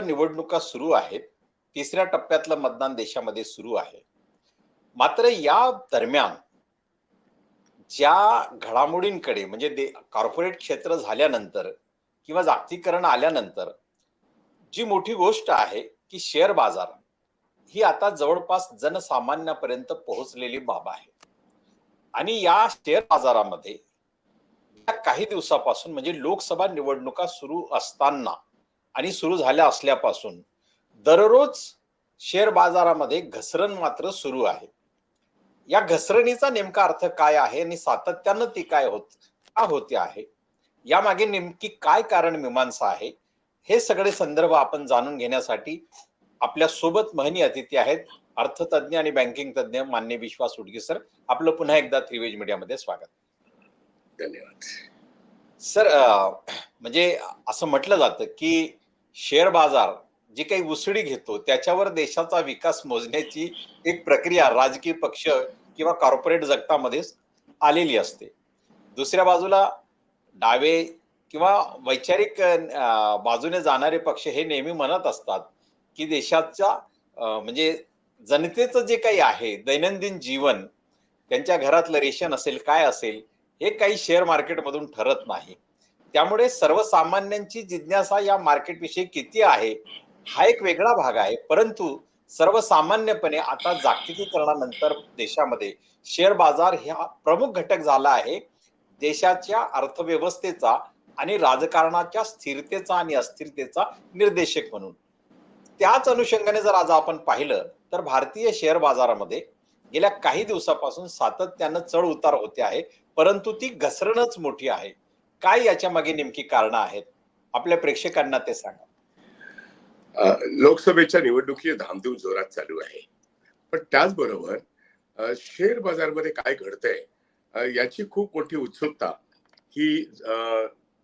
निवडणुका सुरू आहेत. तिसऱ्या टप्प्यातलं मतदान देशामध्ये सुरू आहे. मात्र या दरम्यान ज्या घडामोडींकडे म्हणजे दे कॉर्पोरेट क्षेत्र झाल्यानंतर किंवा जागतिकरण आल्यानंतर जी मोठी गोष्ट आहे की शेअर बाजार ही आता जवळपास जनसामान्यापर्यंत पोहोचलेली बाब आहे. आणि या शेअर बाजारामध्ये काही दिवसापासून म्हणजे लोकसभा निवडणुका सुरू असताना आणि सुरू झाल्या असल्यापासून दररोज शेअर बाजारामध्ये घसरण मात्र सुरू आहे. या घसरणीचा नेमका अर्थ काय आहे आणि सातत्यानं ती काय होत का होते आहे? यामागे नेमकी काय कारण मीमांसा आहे? हे सगळे संदर्भ आपण जाणून घेण्यासाठी आपल्यासोबत महनी अतिथी आहेत अर्थतज्ञ आणि बँकिंग तज्ञ मान्य विश्वास उडगी सर. आपलं पुन्हा एकदा त्रिवेज मीडियामध्ये स्वागत. धन्यवाद. सर म्हणजे असं म्हटलं जातं की शेअर बाजार जी काही उसळी घेतो त्याच्यावर देशाचा विकास मोजण्याची एक प्रक्रिया राजकीय पक्ष किंवा कॉर्पोरेट जगतामध्ये आलेली असते. दुसऱ्या बाजूला डावे किंवा वैचारिक बाजूने जाणारे पक्ष हे नेहमी म्हणत असतात की देशाच्या म्हणजे जनतेचं जे काही आहे दैनंदिन जीवन त्यांच्या घरातलं रेशन असेल काय असेल हे काही शेअर मार्केटमधून ठरत नाही. त्यामुळे सर्वसामान्यांची जिज्ञासा या मार्केटविषयी किती आहे हा एक वेगळा भाग आहे. परंतु सर्वसामान्यपणे आता जागतिकीकरणानंतर देशामध्ये शेअर बाजार हा प्रमुख घटक झाला आहे. देशाच्या अर्थव्यवस्थेचा आणि राजकारणाच्या स्थिरतेचा आणि अस्थिरतेचा निर्देशक म्हणून. त्याच अनुषंगाने जर आज आपण पाहिलं तर भारतीय शेअर बाजारामध्ये गेल्या काही दिवसापासून सातत्यानं चढ उतार होते आहे परंतु ती घसरणच मोठी आहे. काय याच्या मागे नेमकी कारणं आहेत? आपल्या प्रेक्षकांना ते सांगा. लोकसभेच्या निवडणुकी धामधूम जोरात चालू आहे. पण त्याचबरोबर शेअर बाजारमध्ये काय घडतंय याची खूप मोठी उत्सुकता ही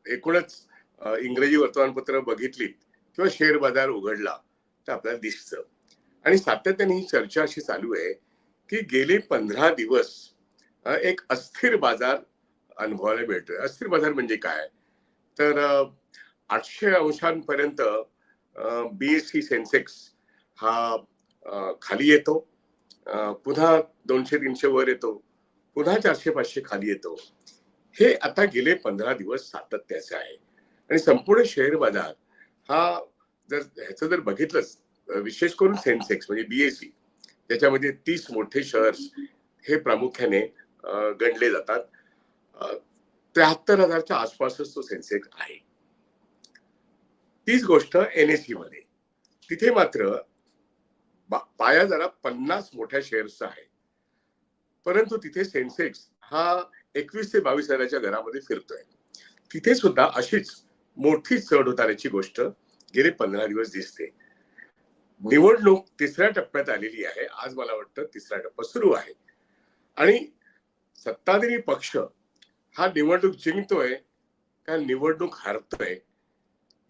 एकूणच इंग्रजी वर्तमानपत्र बघितलीत किंवा शेअर बाजार उघडला तर आपल्याला दिसतं. आणि सातत्याने ही चर्चा अशी चालू आहे की गेले पंधरा दिवस एक अस्थिर बाजार अनुभवायला मिळतोय. अस्थिर बाजार म्हणजे काय? तर आठशे अंशांपर्यंत बीएससी सेन्सेक्स हा खाली येतो. पुन्हा दोनशे तीनशे वर येतो. पुन्हा चारशे पाचशे खाली येतो. हे आता गेले पंधरा दिवस सातत्याचे आहे. आणि संपूर्ण शेअर बाजार हा जर ह्याचं जर बघितलंच विशेष करून सेन्सेक्स म्हणजे बीएससी त्याच्यामध्ये तीस मोठे शहर्स हे प्रामुख्याने गणले जातात. त्र्याहत्तर हजारच्या आसपासच तो सेन्सेक्स आहे. तीच गोष्ट एनएससी मध्ये तिथे मात्र पाया जरा पन्नास मोठ्या शेअर्सचा आहे परंतु तिथे सेन्सेक्स हा एकवीस ते बावीस हजाराच्या घरामध्ये फिरतोय. तिथे सुद्धा अशीच मोठी चढ उताराची गोष्ट गेले पंधरा दिवस दिसते. निवडणूक तिसऱ्या टप्प्यात आलेली आहे. आज मला वाटतं तिसरा टप्पा सुरू आहे. आणि सत्ताधारी पक्ष हा निवडणूक जिंकतोय का निवडणूक हारतोय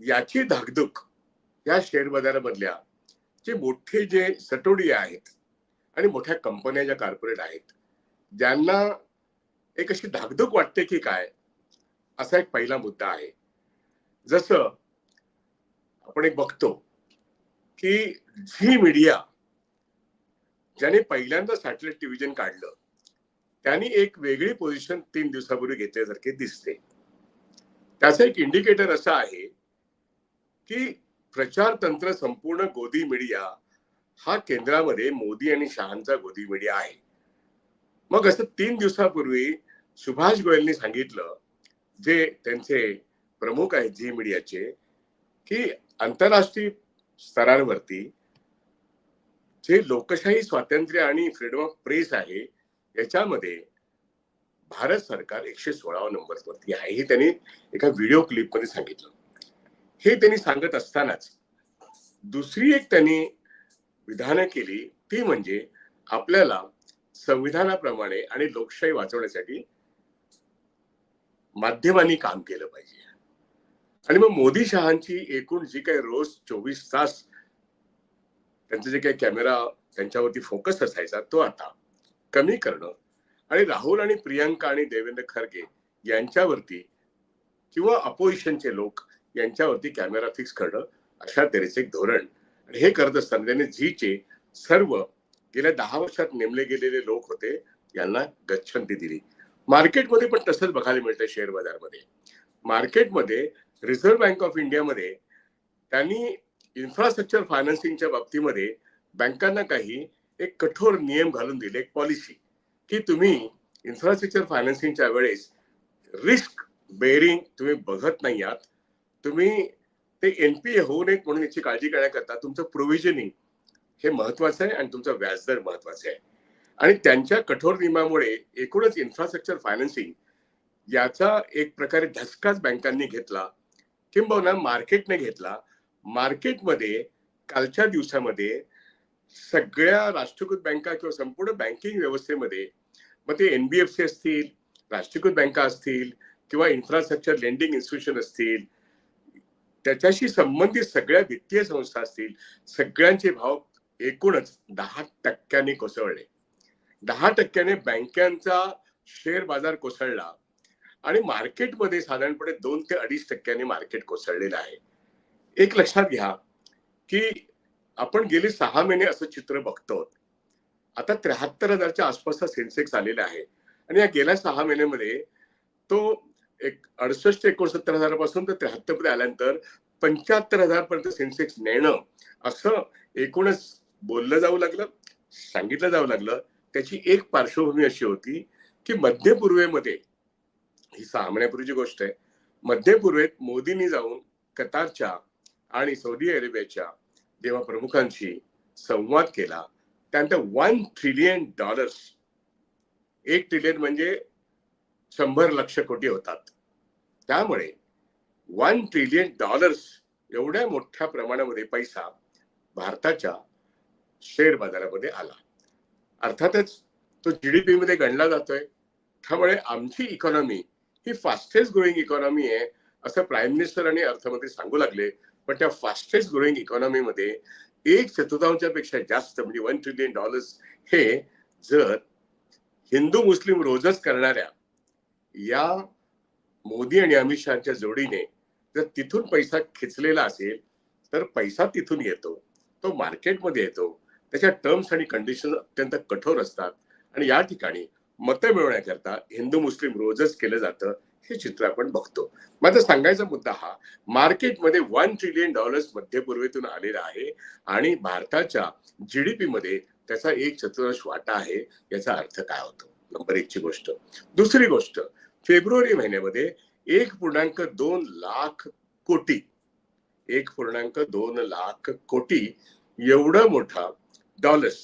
याची धाकधूक या शेअर बाजारामधल्या जे मोठे जे सटोडी आहेत आणि मोठ्या कंपन्या ज्या कॉर्पोरेट आहेत ज्यांना एक अशी धाकधूक वाटते की काय असा एक पहिला मुद्दा आहे. जसं आपण एक बघतो की झी मीडिया ज्याने पहिल्यांदा सॅटेलाइट टेलिव्हिजन काढलं त्यांनी एक वेगळी पोझिशन तीन दिवसापूर्वी घेतल्यासारखे दिसते. त्याचं एक इंडिकेटर असं आहे की प्रचार तंत्र संपूर्ण गोदी मीडिया हा केंद्रामध्ये मोदी आणि शहांचा गोदी मीडिया आहे. मग असं तीन दिवसापूर्वी सुभाष गोयलनी सांगितलं जे त्यांचे प्रमुख आहेत झी मीडियाचे की आंतरराष्ट्रीय स्तरांवरती जे लोकशाही स्वातंत्र्य आणि फ्रीडम ऑफ प्रेस आहे याच्यामध्ये भारत सरकार एकशे सोळावा नंबरवरती आहे हे त्यांनी एका व्हिडिओ क्लिपमध्ये सांगितलं. हे त्यांनी सांगत असतानाच दुसरी एक त्यांनी विधानं केली ती म्हणजे आपल्याला संविधानाप्रमाणे आणि लोकशाही वाचवण्यासाठी माध्यमांनी काम केलं पाहिजे. आणि मग मोदी शहांची एकूण जी काही रोज चोवीस तास त्यांचे जे काही कॅमेरा त्यांच्यावरती फोकस असायचा तो आता कमी करणं आणि राहुल आणि प्रियंका आणि देवेंद्र खरगे यांच्यावरती किंवा अपोजिशनचे लोक यांच्यावरती कॅमेरा फिक्स करणं अशा तऱ्हेचे एक धोरण. आणि हे करत असताना त्यांनी झीचे सर्व गेल्या दहा वर्षात नेमले गेलेले लोक होते यांना गच्छंती दिली. मार्केटमध्ये पण तसंच बघायला मिळतं शेअर बाजारमध्ये. मार्केटमध्ये रिझर्व्ह बँक ऑफ इंडियामध्ये त्यांनी इन्फ्रास्ट्रक्चर फायनान्सिंगच्या बाबतीमध्ये बँकांना काही एक कठोर नियम घालून दिले एक पॉलिसी की तुम्ही इन्फ्रास्ट्रक्चर फायनान्सिंगच्या वेळेस रिस्क बेरिंग तुम्ही बघत नाही आहात. तुम्ही ते एनपीए होऊ नयेत म्हणून याची काळजी करण्याकरता तुमचं प्रोव्हिजनिंग हे महत्वाचं आहे आणि तुमचा व्याजदर महत्त्वाचा आहे. आणि त्यांच्या कठोर नियमामुळे एकूणच इन्फ्रास्ट्रक्चर फायनान्सिंग याचा एक प्रकारे धसकाच बँकांनी घेतला किंबहुना मार्केटने घेतला. मार्केटमध्ये कालच्या दिवसामध्ये सगळ्या राष्ट्रीयकृत बँका किंवा संपूर्ण बँकिंग व्यवस्थेमध्ये मग ते एनबीएफसी असतील राष्ट्रीयकृत बँका असतील किंवा इन्फ्रास्ट्रक्चर लेंडिंग इन्स्टिट्यूशन असतील त्याच्याशी संबंधित सगळ्या वित्तीय संस्था असतील सगळ्यांचे भाव एकूणच दहा टक्क्यांनी कोसळले. दहा टक्क्याने बँकांचा शेअर बाजार कोसळला आणि मार्केटमध्ये साधारणपणे दोन ते अडीच टक्क्यांनी मार्केट कोसळलेलं आहे. एक लक्षात घ्या की आपण गेले सहा महिने असं चित्र बघतो आता त्र्याहत्तर हजारच्या आसपासचा सेन्सेक्स आलेला आहे. आणि या गेल्या सहा महिन्यामध्ये तो एक अडुसष्ट एकोणसत्तर हजारापासून तर त्र्याहत्तरमध्ये आल्यानंतर पंच्याहत्तर हजार पर्यंत सेन्सेक्स नेणं असं एकूणच बोललं जाऊ लागलं सांगितलं जाऊ लागलं. त्याची एक पार्श्वभूमी अशी होती की मध्य पूर्वेमध्ये ही सहा महिन्यापूर्वीची गोष्ट आहे मध्य पूर्वेत मोदींनी जाऊन कतारच्या आणि सौदी अरेबियाच्या जेव्हा प्रमुखांशी संवाद केला त्यानंतर वन ट्रिलियन डॉलर्स एक ट्रिलियन म्हणजे शंभर लक्ष कोटी होतात. त्यामुळे वन ट्रिलियन डॉलर्स एवढ्या मोठ्या प्रमाणामध्ये पैसा भारताच्या शेअर बाजारामध्ये आला. अर्थातच तो जीडीपी मध्ये गणला जातोय. त्यामुळे आमची इकॉनॉमी ही फास्टेस्ट ग्रोईंग इकॉनॉमी आहे असं प्राईम मिनिस्टर आणि अर्थमंत्री सांगू लागले. पण त्या फास्टेस्ट ग्रोईंग इकॉनॉमीमध्ये एक चतुर्थांशापेक्षा जास्त म्हणजे वन ट्रिलियन डॉलर्स हे जर हिंदू मुस्लिम रोजच करणाऱ्या या मोदी आणि अमित शहाच्या जोडीने जर तिथून पैसा खेचलेला असेल तर पैसा तिथून येतो तो मार्केटमध्ये येतो. त्याच्या टर्म्स आणि कंडिशन अत्यंत कठोर असतात. आणि या ठिकाणी मतं मिळवण्याकरता हिंदू मुस्लिम रोजच केलं जातं. हे चित्र आपण बघतो. माझा सांगायचा मुद्दा हा मार्केटमध्ये वन ट्रिलियन डॉलर्स मध्यपूर्वेतून आलेला आहे आणि भारताच्या जीडीपी मध्ये त्याचा एक चतुर्थांश वाटा आहे याचा अर्थ काय होतो? नंबर एकची गोष्ट. दुसरी गोष्ट फेब्रुवारी महिन्यामध्ये एक पूर्णांक दोन लाख कोटी एक पूर्णांक दोन लाख कोटी एवढं मोठा डॉलर्स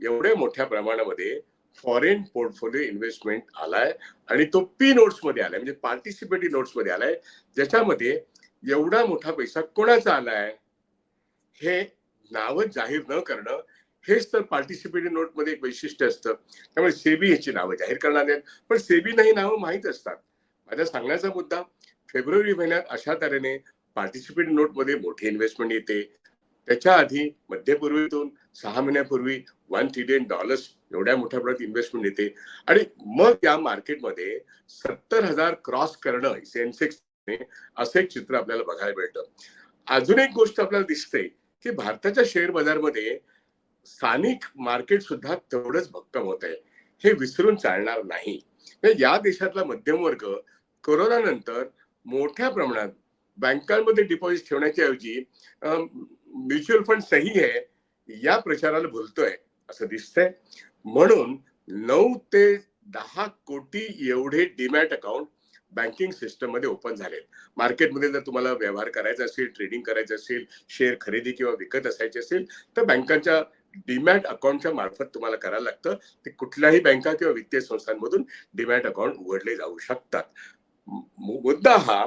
एवढ्या मोठ्या प्रमाणामध्ये फॉरेन पोर्टफोलिओ इन्व्हेस्टमेंट आलाय आणि तो पी नोट्समध्ये आलाय म्हणजे पार्टिसिपेटिव्ह नोट्समध्ये आलाय ज्याच्यामध्ये एवढा मोठा पैसा कोणाचा आलाय? हे नाव जाहीर न करणं हेच तर पार्टिसिपेटिव्ह नोटमध्ये एक वैशिष्ट्य असतं. त्यामुळे सेबी ह्याची नावं जाहीर करणार आहेत पण सेबीना ही नावं माहीत असतात. माझा सांगण्याचा मुद्दा फेब्रुवारी महिन्यात अशा तऱ्हेने पार्टिसिपेटिव्ह नोटमध्ये मोठी इन्व्हेस्टमेंट येते. त्याच्या आधी मध्यपूर्वीतून सहा महिन्यापूर्वी वन ट्रिलियन डॉलर्स एवढ्या मोठ्या प्रमाणात इन्व्हेस्टमेंट येते. आणि मग या मार्केटमध्ये सत्तर हजार क्रॉस करणं सेन्सेक्स असं एक चित्र आपल्याला बघायला मिळतं. अजून एक गोष्ट आपल्याला दिसते की भारताच्या शेअर बाजारमध्ये स्थानिक मार्केट सुद्धा तेवढंच भक्कम होत आहे. हे विसरून चालणार नाही. या देशातला मध्यम वर्ग कोरोना नंतर मोठ्या प्रमाणात बँकांमध्ये डिपॉझिट ठेवण्याच्या ऐवजी म्युच्युअल फंड सही आहे या प्रचाराला भुलतोय असं दिसतंय. म्हणून नऊ ते दहा कोटी एवढे डीमॅट अकाउंट बँकिंग सिस्टममध्ये ओपन झाले मार्केटमध्ये जर तुम्हाला व्यवहार करायचा असेल ट्रेडिंग करायचं असेल शेअर खरेदी किंवा विकत असायचे असेल तर बँकांच्या डीमॅट अकाउंटच्या मार्फत तुम्हाला करायला लागतं. ते कुठल्याही बँका किंवा वित्तीय संस्थांमधून डीमॅट अकाउंट उघडले जाऊ शकतात. मुद्दा हा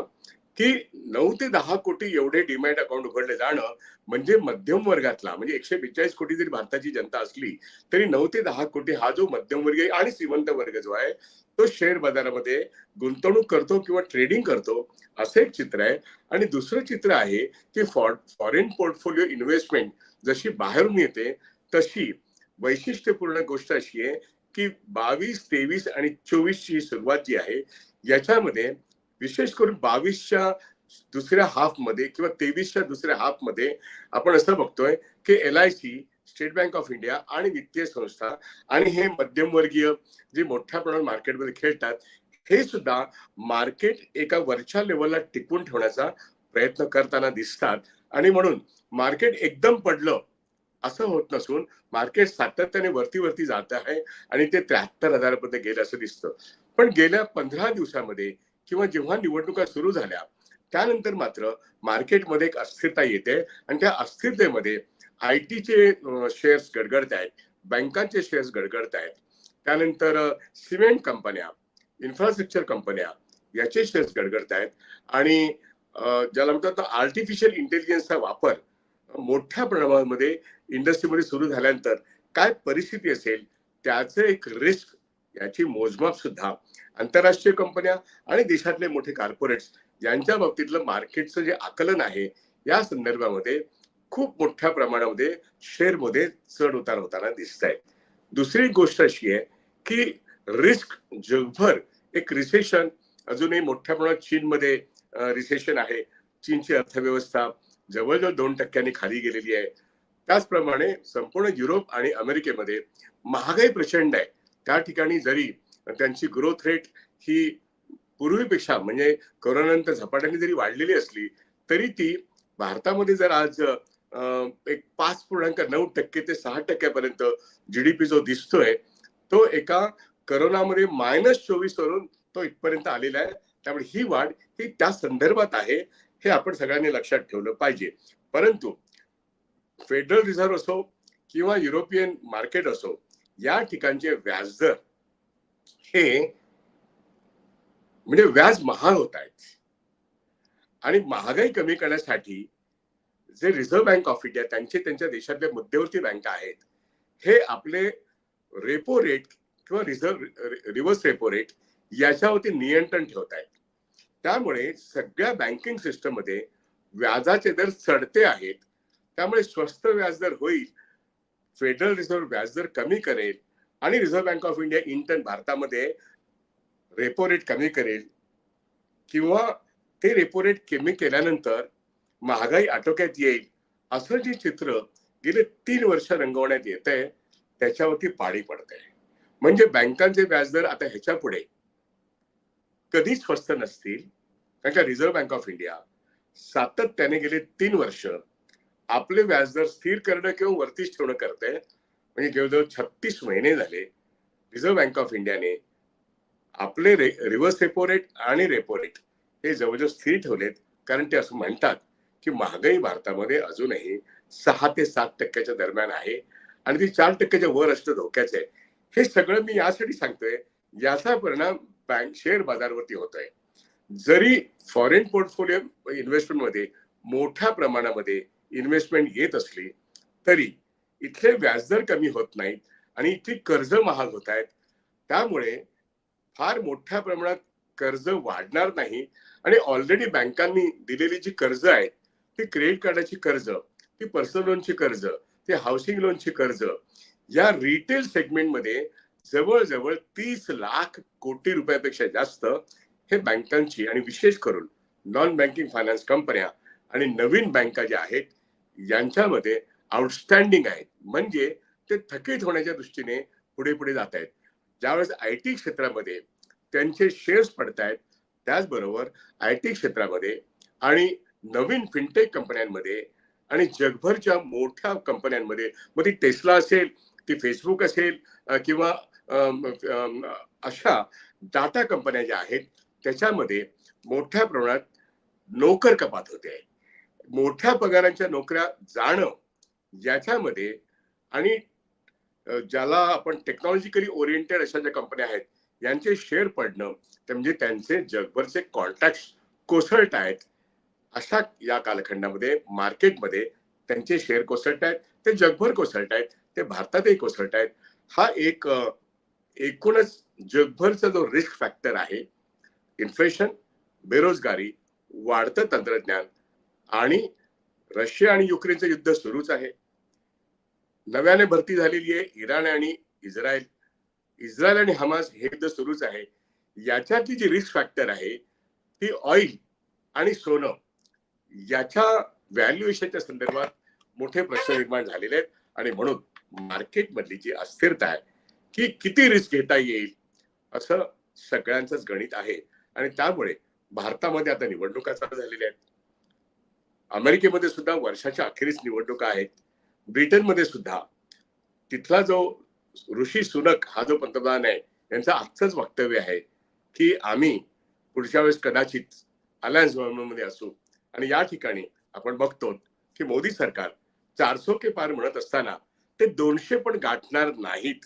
की नऊ ते दहा कोटी एवढे डीमॅट अकाउंट उघडले जाणं म्हणजे मध्यम वर्गातला म्हणजे एकशे बेचाळीस कोटी जरी भारताची जनता असली तरी नऊ ते दहा कोटी हा जो मध्यमवर्गीय आणि श्रीमंत वर्ग जो आहे तो शेअर बाजारामध्ये गुंतवणूक करतो किंवा ट्रेडिंग करतो असं एक चित्र आहे. आणि दुसरं चित्र आहे की फॉर फॉरेन पोर्टफोलिओ इन्व्हेस्टमेंट जशी बाहेरून येते तशी वैशिष्ट्यपूर्ण गोष्ट अशी आहे की बावीस तेवीस आणि चोवीसची ही सुरुवात जी आहे याच्यामध्ये विशेष करून बावीसच्या दुसऱ्या हाफमध्ये किंवा तेवीसच्या दुसऱ्या हाफमध्ये आपण असं बघतोय की L I C State Bank of India आणि वित्तीय संस्था आणि हे मध्यमवर्गीय जे मोठ्या प्रमाणात मार्केटमध्ये खेळतात हे सुद्धा मार्केट एका वरच्या लेवलला टिकवून ठेवण्याचा प्रयत्न करताना दिसतात. आणि म्हणून मार्केट एकदम पडलं असं होत नसून मार्केट सातत्याने वरती वरती जात आहे आणि ते त्र्याहत्तर हजारापर्यंत गेलं असं दिसतं. पण गेल्या पंधरा दिवसामध्ये किंवा जेव्हा निवडणुका सुरू झाल्या त्यानंतर मात्र मार्केटमध्ये एक अस्थिरता येते आणि त्या अस्थिरतेमध्ये आय टीचे शेअर्स गडगडत आहेत बँकांचे शेअर्स गडगडत आहेत. त्यानंतर सिमेंट कंपन्या इन्फ्रास्ट्रक्चर कंपन्या याचे शेअर्स गडगडत आहेत. आणि ज्याला म्हणतात आर्टिफिशियल इंटेलिजन्सचा वापर मोठ्या प्रमाणामध्ये इंडस्ट्रीमध्ये सुरू झाल्यानंतर काय परिस्थिती असेल त्याचं एक रिस्क याची मोजमाप सुद्धा आंतरराष्ट्रीय कंपन्या आणि देशातले मोठे कॉर्पोरेट्स यांच्या बाबतीतलं मार्केटचं जे आकलन आहे या संदर्भामध्ये खूप मोठ्या प्रमाणामध्ये शेअरमध्ये चढ उतार होताना दिसत आहे. दुसरी गोष्ट अशी आहे की रिस्क जगभर एक रिसेशन अजूनही मोठ्या प्रमाणात चीनमध्ये रिसेशन आहे. चीनची अर्थव्यवस्था जवळजवळ दोन टक्क्यांनी खाली गेलेली आहे. त्याचप्रमाणे संपूर्ण युरोप आणि अमेरिकेमध्ये महागाई प्रचंड आहे. त्या ठिकाणी जरी त्यांची ग्रोथ रेट ही पूर्वीपेक्षा म्हणजे कोरोनानंतर झपाट्याने जरी वाढलेली असली तरी ती भारतामध्ये जर आज एक पाच पूर्णांक नऊ टक्के ते सहा टक्क्यापर्यंत जीडीपी जो दिसतोय तो एका करोनामध्ये मायनस चोवीस वरून तो इथपर्यंत आलेला आहे. त्यामुळे ही वाढ ही त्या संदर्भात आहे हे आपण सगळ्यांनी लक्षात ठेवलं पाहिजे. परंतु फेडरल रिझर्व्ह असो किंवा युरोपियन मार्केट असो या ठिकाणचे व्याजदर हे म्हणजे व्याज महाग होत आहेत. आणि महागाई कमी करण्यासाठी जे रिझर्व्ह बँक ऑफ इंडिया त्यांचे त्यांच्या देशातले मध्यवर्ती बँका आहेत हे आपले रेपो रेट किंवा रिझर्व्ह रिव्हर्स रेपो रेट याच्यावरती नियंत्रण ठेवत आहेत. त्यामुळे सगळ्या बँकिंग सिस्टममध्ये व्याजाचे दर चढते आहेत. त्यामुळे स्वस्त व्याजदर होईल फेडरल रिझर्व्ह व्याजदर कमी करेल आणि रिझर्व्ह बँक ऑफ इंडिया इंटर्न भारतामध्ये रेपो रेट कमी करेल किंवा ते रेपो रेट कमी केल्यानंतर महागाई आटोक्यात येईल असं जे चित्र गेले तीन वर्ष रंगवण्यात येत आहे त्याच्यावरती पाणी पडत आहे. म्हणजे बँकांचे व्याजदर आता ह्याच्या पुढे कधीच स्वस्त नसतील. कारण का रिझर्व्ह बँक ऑफ इंडिया सातत्याने गेले तीन वर्ष आपले व्याजदर स्थिर करणं किंवा वरतीच ठेवणं करते म्हणजे जवळजवळ छत्तीस महिने झाले रिझर्व्ह बँक ऑफ इंडियाने आपले रे रिव्हर्स रेपो रेट आणि रेपो रेट हे जवळजवळ स्थिर ठेवलेत. कारण ते असं म्हणतात की महागाई भारतामध्ये अजूनही सहा ते सात टक्क्याच्या दरम्यान आहे आणि ती चार टक्क्याच्या वर असणं धोक्याचं आहे. हे सगळं मी यासाठी सांगतोय याचा परिणाम बँक शेअर बाजारावरती होतोय. जरी फॉरेन पोर्टफोलिओ इन्व्हेस्टमेंटमध्ये मोठ्या प्रमाणामध्ये इन्व्हेस्टमेंट येत असली तरी इथले व्याजदर कमी होत नाहीत आणि इथली कर्ज महाग होत आहेत. त्यामुळे फार मोठ्या प्रमाणात कर्ज वाढणार नाही आणि ऑलरेडी बँकांनी दिलेली जी कर्ज आहेत ती क्रेडिट कार्डाची कर्ज ती पर्सनल लोनची कर्ज ती हाऊसिंग लोनची कर्ज या रिटेल सेगमेंटमध्ये जवळजवळ तीस लाख कोटी रुपयापेक्षा जास्त हे बँकांची आणि विशेष करून नॉन बँकिंग फायनान्स कंपन्या आणि नवीन बँका ज्या आहेत यांच्यामध्ये आउटस्टँडिंग आहेत. म्हणजे ते थकीत होण्याच्या दृष्टीने पुढे पुढे जात आहेत. ज्यावेळेस आय टी क्षेत्रामध्ये त्यांचे शेअर्स पडत आहेत त्याचबरोबर आय टी क्षेत्रामध्ये आणि नवीन फिनटेक कंपन्यांमध्ये आणि जगभरच्या मोठ्या कंपन्यांमध्ये मग ती टेस्ला असेल ती फेसबुक असेल किंवा अशा डाटा कंपन्या ज्या आहेत त्याच्यामध्ये मोठ्या प्रमाणात नोकर कपात होते. आहे मोठ्या पगारांच्या नोकऱ्या जाणं याच्यामध्ये आणि ज्याला आपण टेक्नॉलॉजिकली ओरिएंटेड अशा ज्या कंपन्या आहेत यांचे शेअर पडणं ते म्हणजे त्यांचे जगभरचे कॉन्टॅक्ट कोसळत आहेत अशा या कालखंडामध्ये मार्केटमध्ये त्यांचे शेअर कोसळत आहेत ते जगभर कोसळत आहेत ते भारतातही कोसळत आहेत. हा एक एकूणच जगभरचा जो रिस्क फॅक्टर आहे इन्फ्लेशन बेरोजगारी वाढतं तंत्रज्ञान आणि रशिया आणि युक्रेनचं युद्ध सुरूच आहे. नव्याने भरती झालेली आहे इराण आणि इस्रायल. इस्रायल आणि हमास हे युद्ध सुरूच आहे. याच्यातली जी रिस्क फॅक्टर आहे ती ऑइल आणि सोनं याच्या व्हॅल्युएशनच्या संदर्भात मोठे प्रश्न निर्माण झालेले आहेत. आणि म्हणून मार्केटमधली जी अस्थिरता आहे की किती रिस्क घेता येईल असं सगळ्यांचंच गणित आहे. आणि त्यामुळे भारतामध्ये आता निवडणुका चालू झालेल्या आहेत. अमेरिकेमध्ये सुद्धा वर्षाच्या अखेरीस निवडणुका आहेत. ब्रिटनमध्ये सुद्धा. तिथला जो ऋषी सुनक हा जो पंतप्रधान आहे यांचं आजचंच वक्तव्य आहे की आम्ही पुढच्या वेळेस कदाचित अलायन्स गव्हर्नमेंटमध्ये असू. आणि या ठिकाणी आपण बघतो की मोदी सरकार चारसो के पार म्हणत असताना ते दोनशे पण गाठणार नाहीत.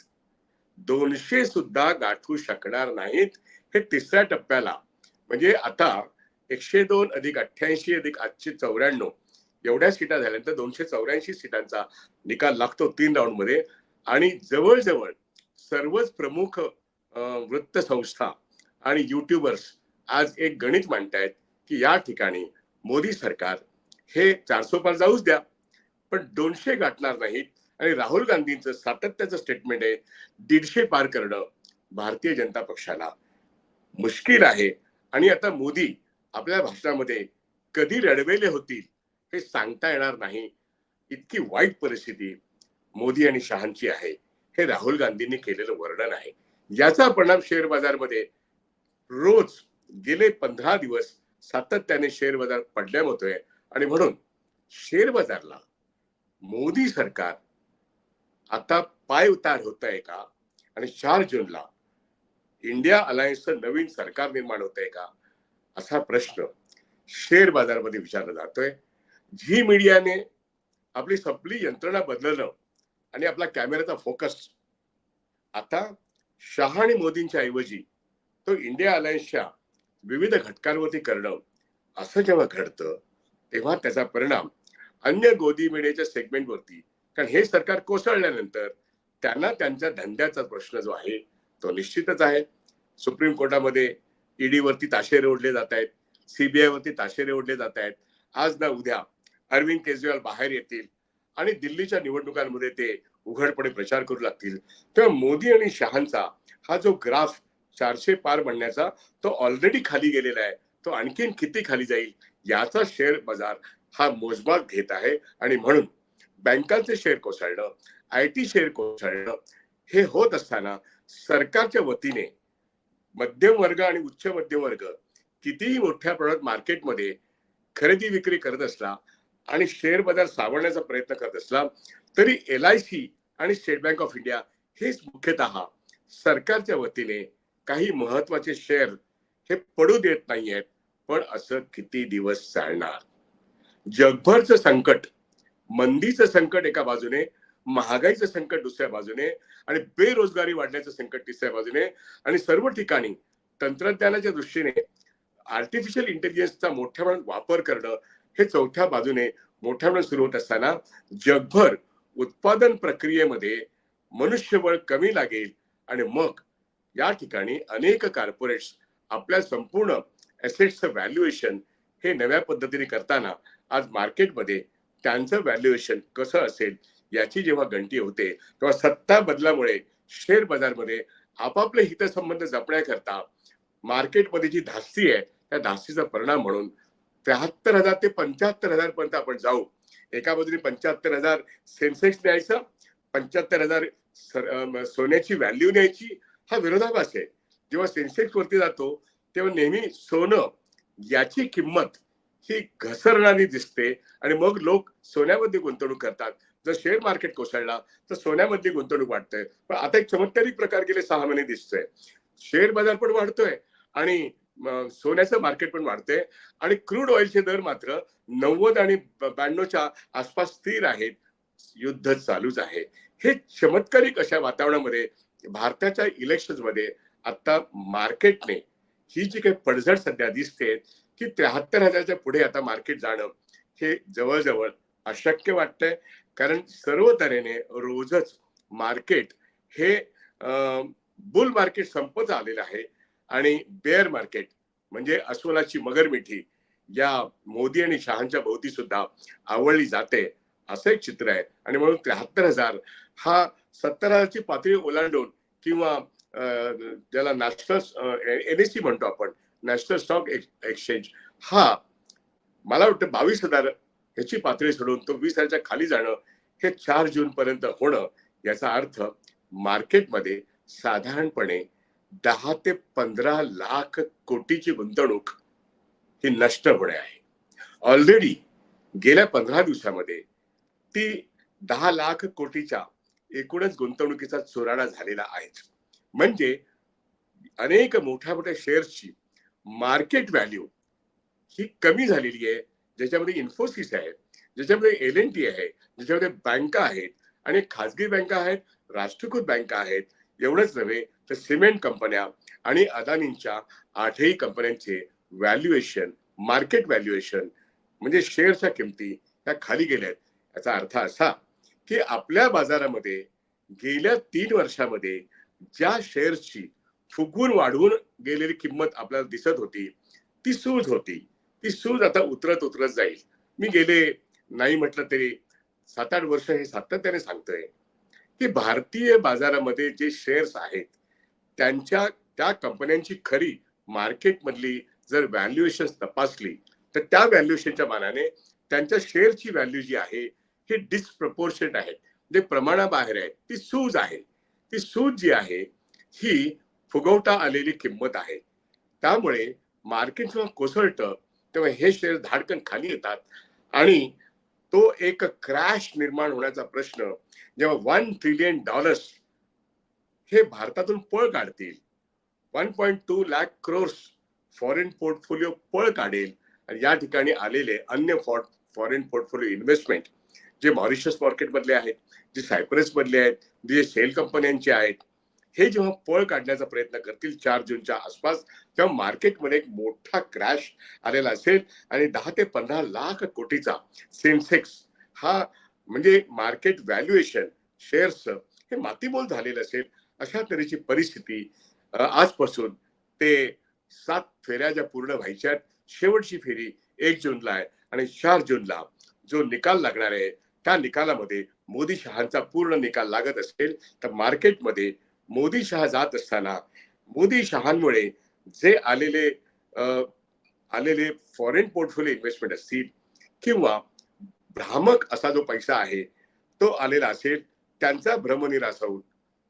दोनशे सुद्धा गाठू शकणार नाहीत हे तिसऱ्या टप्प्याला. म्हणजे आता एकशे दोन अधिक अठ्ठ्याऐंशी अधिक आठशे चौऱ्याण्णव. एवढ्या सीटा झाल्यानंतर दोनशे चौऱ्याऐंशी सीटांचा निकाल लागतो तीन राऊंडमध्ये आणि जवळजवळ सर्वच प्रमुख वृत्तसंस्था आणि युट्यूबर्स आज एक गणित मांडतायत की या ठिकाणी मोदी सरकार हे चारसो पार जाऊच द्या. पण दोनशे गाठणार नाहीत आणि राहुल गांधींचं सातत्याचं स्टेटमेंट आहे दीडशे पार करणं भारतीय जनता पक्षाला मुश्किल आहे. आणि आता मोदी आपल्या भाषणामध्ये कधी रडवेले होतील हे सांगता येणार नाही. इतकी वाईट परिस्थिती मोदी आणि शहांची आहे. हे राहुल गांधींनी केलेलं वर्णन आहे. याचा परिणाम शेअर बाजारमध्ये रोज गेले पंधरा दिवस सातत्याने शेअर बाजार पडल्या होतोय. आणि म्हणून शेअर बाजारला मोदी सरकार आता पाय उतार होत आहे का? आणि चार जूनला इंडिया अलायन्सचं नवीन सरकार निर्माण होत आहे का? असा प्रश्न शेअर बाजारामध्ये विचारला जातोय. झी मीडियाने आपली सपली यंत्रणा बदललं आणि आपला कॅमेराचा फोकस. आता शहा आणि मोदींच्या ऐवजी तो इंडिया अलायन्सच्या विविध घटकांवरती करणं असं जेव्हा घडतं तेव्हा त्याचा परिणाम अन्य गोदी मीडियाच्या सेगमेंटवरती कारण हे सरकार कोसळल्यानंतर त्यांना त्यांच्या धंद्याचा प्रश्न जो आहे तो निश्चितच आहे. सुप्रीम कोर्टामध्ये ईडीवरती ताशेरे ओढले जात आहेत सीबीआय वरती ताशेरे ओढले जात आहेत. आज ना उद्या अरविंद केजरीवाल बाहेर येतील आणि दिल्लीच्या निवडणुकांमध्ये ते उघडपणे प्रचार करू लागतील. तेव्हा मोदी आणि शहांचा हा जो ग्राफ चारशे पार म्हणण्याचा तो ऑलरेडी खाली गेलेला आहे. तो आणखीन किती खाली जाईल याचा शेअर बाजार हा मोजमाप घेत आहे. आणि म्हणून बँकांचे शेअर कोसळणं आय टी शेअर कोसळणं हे होत असताना सरकारच्या वतीने मध्यम वर्ग आणि उच्च मध्यम वर्ग कितीही मोठ्या प्रमाणात मार्केटमध्ये खरेदी विक्री करत असला आणि शेअर बाजार सावरण्याचा प्रयत्न करत असला तरी एल आय सी आणि स्टेट बँक ऑफ इंडिया हेच मुख्यतः सरकारच्या वतीने काही महत्त्वाचे शेअर हे पडू देत नाहीयेत पण असं किती दिवस चालणार? जगभरचं संकट मंदीचं संकट एका बाजूने महागाईचं संकट दुसऱ्या बाजूने आणि बेरोजगारी वाढण्याचं संकट तिसऱ्या बाजूने आणि सर्व ठिकाणी तंत्रज्ञानाच्या दृष्टीने आर्टिफिशियल इंटेलिजन्सचा मोठ्या प्रमाणात वापर करणं हे चौथ्या बाजूने मोठ्या प्रमाणात सुरू होत असताना जगभर उत्पादन प्रक्रियेमध्ये मनुष्यबळ कमी लागेल आणि मग या ठिकाणी अनेक कॉर्पोरेट्स आपल्या संपूर्ण ऍसेटचं व्हॅल्युएशन हे नव्या पद्धतीने करताना आज मार्केटमध्ये त्यांचं व्हॅल्युएशन कसं असेल याची जेव्हा गंटी होते तेव्हा सत्ता बदलामुळे शेअर बाजारमध्ये आपापले हितसंबंध जपण्याकरता मार्केटमध्ये जी धास्ती आहे त्या धास्तीचा परिणाम म्हणून त्र्याहत्तर हजार ते पंच्याहत्तर हजार पर्यंत आपण जाऊ. एका बाजूने पंच्याहत्तर हजार सेन्सेक्स न्यायचा पंच्याहत्तर हजार सोन्याची व्हॅल्यू न्यायची हा विरोधाभास आहे. जेव्हा सेन्सेक्स वरती जातो तेव्हा नेहमी सोनं याची किंमत ही घसरणारी दिसते आणि मग लोक सोन्यामध्ये गुंतवणूक करतात. जर शेअर मार्केट कोसळला तर सोन्यामध्ये गुंतवणूक वाढतंय पण आता एक चमत्कारिक प्रकार गेले सहा महिने दिसतोय. शेअर बाजार पण वाढतोय आणि सोन्याचं मार्केट पण वाढतंय. आणि क्रूड ऑइलचे दर मात्र नव्वद आणि ब्याण्णवच्या आसपास स्थिर आहेत. युद्ध चालूच आहे. हे चमत्कारिक अशा वातावरणामध्ये भारताच्या इलेक्शनमध्ये आता मार्केटने ही जी काही पडझड सध्या दिसते की त्र्याहत्तर हजारच्या पुढे आता मार्केट जाणं हे जवळजवळ अशक्य वाटतंय. कारण सर्व तऱ्हेने रोजच मार्केट हे बुल मार्केट संपत आलेलं आहे आणि बेअर मार्केट म्हणजे अस्वलाची मगरमिठी या मोदी आणि शहांच्या भोवती सुद्धा आवडली जाते असं एक चित्र आहे. आणि म्हणून त्र्याहत्तर हजार हा सत्तर हजारची पातळी ओलांडून किंवा ज्याला नॅशनल एन सी म्हणतो आपण नॅशनल स्टॉक एक्सचेंज हा मला वाटतं बावीस हजार ह्याची पातळी सोडून तो वीस हजारच्या खाली जाणं हे चार जून पर्यंत होणं याचा अर्थ मार्केटमध्ये साधारणपणे दहा ते पंधरा लाख कोटीची गुंतवणूक ही नष्ट होणे आहे. ऑलरेडी गेल्या पंधरा दिवसामध्ये ती दहा लाख कोटीच्या एकूणच गुंतवणुकीचा चुराडा झालेला आहे म्हणजे अनेक मोठ्या मोठ्या शेअर्सची मार्केट व्हॅल्यू ही कमी झालेली आहे. ज्याच्यामध्ये इन्फोसिस आहे ज्याच्यामध्ये एल एन टी आहे ज्याच्यामध्ये बँका आहेत आणि खाजगी बँका आहेत राष्ट्रीयकृत बँका आहेत एवढंच नव्हे तर सिमेंट कंपन्या आणि अदानींच्या आठही कंपन्यांचे व्हॅल्युएशन मार्केट व्हॅल्युएशन म्हणजे शेअरच्या किमती ह्या खाली गेल्या आहेत. याचा अर्थ असा की आपल्या बाजारामध्ये गेल्या तीन वर्षामध्ये ज्या शेअर्सची फुगवून वाढवून गेलेली किंमत आपल्याला दिसत होती ती सूज होती. ती सूज आता उतरत उतरत जाईल. मी गेले नाही म्हटलं तरी सात आठ वर्ष हे सातत्याने सांगतोय की भारतीय बाजारामध्ये जे शेअर्स आहेत त्यांच्या त्या कंपन्यांची खरी मार्केटमधली जर व्हॅल्युएशन तपासली तर त्या व्हॅल्युएशनच्या मानाने त्यांच्या शेअरची व्हॅल्यू जी आहे ही डिस्प्रपोर्शनेट आहे. जे प्रमाणाबाहेर आहे ती सूज आहे. ती सूज जी आहे ही फुगवटा आलेली किंमत आहे. त्यामुळे मार्केट जेव्हा कोसळतं तेव्हा हे शेअर धाडकन खाली येतात. आणि तो एक क्रॅश निर्माण होण्याचा प्रश्न जेव्हा वन ट्रिलियन डॉलर्स हे भारतातून पळ काढतील. One point two lakh crores foreign portfolio पळ काढेल. आणि या ठिकाणी आलेले अन्य फॉरेन पोर्टफोलिओ इन्व्हेस्टमेंट जे मॉरिशस मार्केटमधले आहेत जे सायप्रसमधले आहेत जे सेल कंपन्यांचे आहेत हे जेव्हा पळ काढण्याचा प्रयत्न करतील चार जूनच्या आसपास तेव्हा मार्केटमध्ये एक मोठा क्रॅश आलेला असेल आणि दहा ते पंधरा लाख कोटीचा सेन्सेक्स हा म्हणजे मार्केट व्हॅल्युएशन शेअर्स हे मातीमोल झालेलं असेल अशा तऱ्हेची परिस्थिती आजपासून ते सात फेऱ्या ज्या पूर्ण व्हायच्या शेवटची फेरी एक जूनला आहे आणि चार जूनला जो निकाल लागणार आहे त्या निकालामध्ये मोदी शहांचा पूर्ण निकाल लागत असेल तर मार्केटमध्ये मोदी शहा जात असताना मोदी शहांमुळे जे आलेले आलेले फॉरेन पोर्टफोलिओ इन्व्हेस्टमेंट असतील किंवा भ्रामक असा जो पैसा आहे तो आलेला असेल त्यांचा भ्रमनिरास होऊन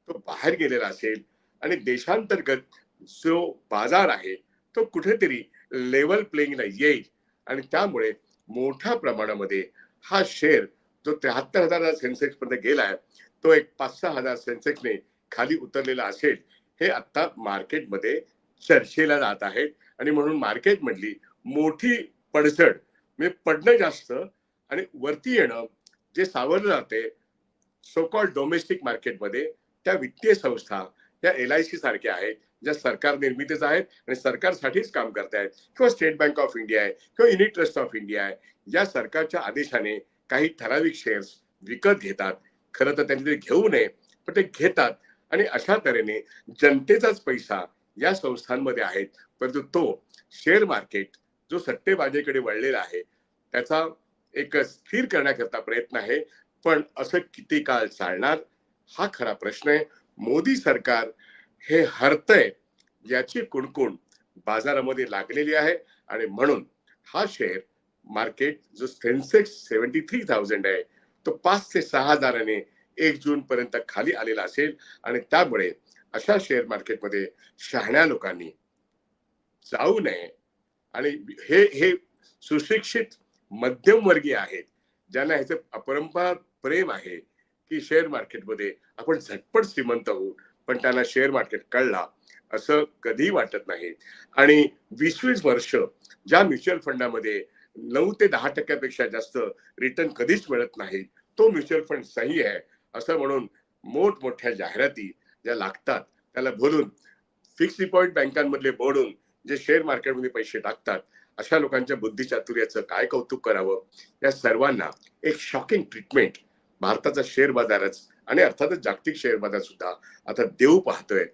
तो बाहेर गेलेला असेल आणि देशांतर्गत जो बाजार आहे तो कुठेतरी लेवल प्लेईंगला येईल आणि त्यामुळे मोठ्या प्रमाणामध्ये हा शेअर जो त्र्याहत्तर हजार सेन्सेक्स पर्यंत गेलाय तो एक पाच सहा हजार सेन्सेक्सने खाली उतरलेला असेल हे आत्ता मार्केटमध्ये चर्चेला जात आहेत. आणि म्हणून मार्केटमधली मोठी पडझड म्हणजे पडणं जास्त आणि वरती येणं जे सावरलं जाते सो डोमेस्टिक मार्केटमध्ये त्या वित्तीय संस्था या एल आय सी सारख्या आहेत ज्या सरकार निर्मितीच आहेत आणि सरकारसाठीच काम करतायत किंवा स्टेट बँक ऑफ इंडिया आहे किंवा युनिट ट्रस्ट ऑफ इंडिया आहे या सरकारच्या आदेशाने काही ठराविक शेअर्स विकत घेतात. खरं तर त्यांनी ते घेऊ नये पण ते घेतात. आणि अशा तऱ्हेने जनतेचाच पैसा या संस्थांमध्ये आहेत. परंतु तो शेअर मार्केट जो सट्टेबाजीकडे वळलेला आहे त्याचा एक स्थिर करण्याकरता प्रयत्न आहे. पण असं किती काळ चालणार? हा खरा प्रश्न आहे. मोदी सरकार हे हरतय याची कुणकुण बाजारामध्ये लागलेली आहे. आणि म्हणून हा शेअर मार्केट जो सेन्सेक्स सेव्हन्टी थ्री थाउजंड आहे तो पाच ते सहा हजाराने एक जून पर्यंत खाली आलेला असेल. आणि त्यामुळे अशा शेअर मार्केटमध्ये शहाण्या लोकांनी जाऊ नये. आणि हे हे सुशिक्षित मध्यमवर्गीय आहेत ज्यांना ह्याचं अपरंपार प्रेम आहे की शेअर मार्केटमध्ये आपण झटपट श्रीमंत होऊ पण त्यांना शेअर मार्केट कळला असं कधीही वाटत नाही. आणि वीस वीस वर्ष ज्या म्युच्युअल फंडामध्ये नऊ ते दहा टक्क्यापेक्षा जास्त रिटर्न कधीच मिळत नाही तो म्युच्युअल फंड सही आहे. असं म्हणून मोठमोठ्या जाहिराती ज्या लागतात त्याला बोलून फिक्स डिपॉझिट बँकांमधले बोडून जे शेअर मार्केटमध्ये पैसे टाकतात अशा लोकांच्या बुद्धिचातुर्याचं काय कौतुक करावं? या सर्वांना एक शॉकिंग ट्रीटमेंट भारताचा शेअर बाजारच आणि अर्थातच जागतिक शेअर बाजार सुद्धा आता देऊ पाहतोय.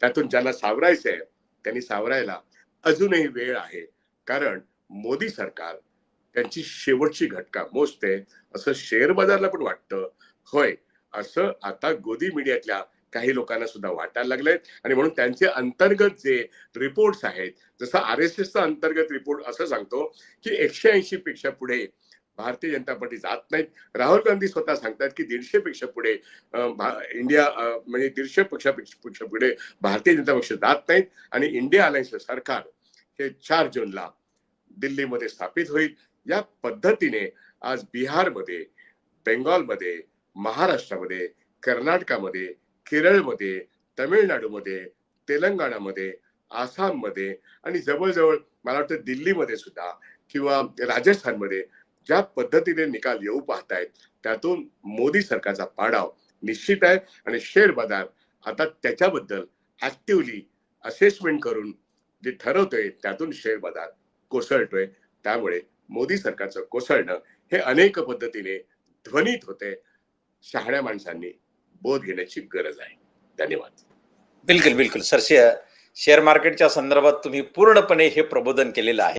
त्यातून ज्यांना सावरायचं आहे त्यांनी सावरायला अजूनही वेळ आहे. कारण मोदी सरकार त्यांची शेवटची घटका मोजते असं शेअर बाजारला पण वाटतं. होय असं आता गोदी मीडियातल्या काही लोकांना सुद्धा वाटायला लागलंय. आणि म्हणून त्यांचे अंतर्गत जे रिपोर्ट्स आहेत जसं आर एस एसचा अंतर्गत रिपोर्ट असं सांगतो की एकशे ऐंशी पेक्षा पुढे भारतीय जनता पार्टी जात नाहीत. राहुल गांधी स्वतः सांगतात की दीडशे पेक्षा पुढे इंडिया म्हणजे दीडशे पक्षापेक्षा पक्ष पुढे भारतीय जनता पक्ष जात नाहीत. आणि इंडिया अलायन्सचं सरकार हे चार जूनला दिल्लीमध्ये स्थापित होईल. या पद्धतीने आज बिहारमध्ये बेंगॉलमध्ये महाराष्ट्रामध्ये कर्नाटकामध्ये केरळमध्ये तमिळनाडूमध्ये तेलंगणामध्ये आसाममध्ये आणि जवळजवळ मला वाटतं दिल्लीमध्ये सुद्धा किंवा राजस्थानमध्ये ज्या पद्धतीने निकाल येऊ पाहतायत त्यातून मोदी सरकारचा पाडाव निश्चित आहे आणि शेअर बाजार आता त्याच्याबद्दल ऍक्टिव्हली असेसमेंट करून जे ठरवतोय त्यातून शेअर बाजार कोसळतोय. त्यामुळे मोदी सरकारचं कोसळणं हे अनेक पद्धतीने ध्वनित होते शहाण्या माणसांनी बोध घेण्याची गरज आहे. धन्यवाद. बिलकुल बिलकुल. सर शे- शेअर मार्केटच्या संदर्भात तुम्ही पूर्णपणे हे प्रबोधन केलेलं आहे.